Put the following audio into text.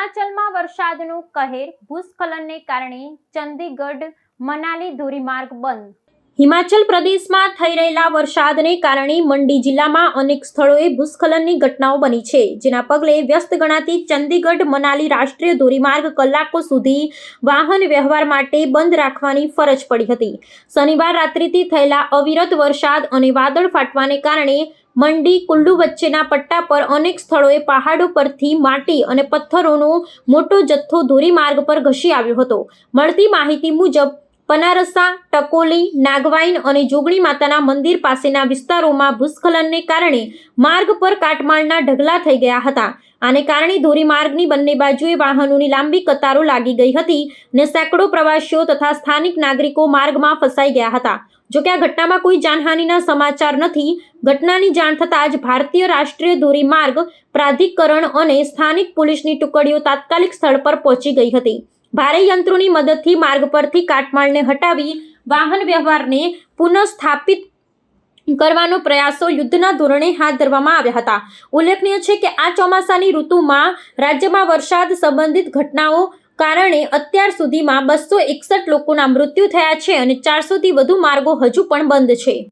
હિમાચલમાં વરસાદનું કહેર ભૂસ્ખલનને કારણે ચંદીગઢ મનાલી ધોરીમાર્ગ બંધ. હિમાચલ પ્રદેશમાં થઈ રહેલા વરસાદને કારણે મંડી જિલ્લામાં અનેક સ્થળોએ ભૂસ્ખલનની ઘટનાઓ બની છે, જેના પગલે વ્યસ્ત ગણાતી ચંદીગઢ મનાલી રાષ્ટ્રીય ધોરીમાર્ગ કલાકો સુધી વાહન વ્યવહાર માટે બંધ રાખવાની ફરજ પડી હતી. શનિવાર રાત્રિથી થયેલા અવિરત વરસાદ અને વાદળ ફાટવાને કારણે મંડી કુલ્લુ વચ્ચેના પટ્ટા પર અનેક સ્થળોએ પહાડો પરથી માટી અને પથ્થરોનો મોટો જથ્થો ધોરીમાર્ગ પર ઘસી આવ્યો હતો. મળતી માહિતી મુજબ, પનારસા, ટકોલી નાગવાઈન અને જોગણી માતાના મંદિર પાસેના વિસ્તારોમાં ભૂસ્ખલનને કારણે માર્ગ પર કાટમાળના ઢગલા થઈ ગયા હતા. આને કારણે ધોરીમાર્ગની બંને બાજુએ વાહનોની લાંબી કતારો લાગી ગઈ હતી ને સેંકડો પ્રવાસીઓ તથા સ્થાનિક નાગરિકો માર્ગમાં ફસાઈ ગયા હતા. જોકે આ ઘટનામાં કોઈ જાનહાનિના સમાચાર નથી, ઘટનાની જાણ થતાં જ ભારતીય રાષ્ટ્રીય ધોરીમાર્ગ પ્રાધિકરણ અને સ્થાનિક પોલીસની ટુકડીઓ તાત્કાલિક સ્થળ પર પહોંચી ગઈ હતી. ભારે યંત્રોની મદદથી માર્ગ પરથી કાટમાળને હટાવી વાહન વ્યવહારને પુનઃસ્થાપિત કરવાનો પ્રયાસો યુદ્ધના ધોરણે હાથ ધરવામાં આવ્યા હતા. ઉલ્લેખનીય છે કે આ ચોમાસાની ઋતુમાં રાજ્યમાં વરસાદ સંબંધિત ઘટનાઓ કારણે અત્યાર સુધીમાં બસો એકસઠ લોકોના મૃત્યુ થયા છે અને ચારસોથી વધુ માર્ગો હજુ પણ બંધ છે.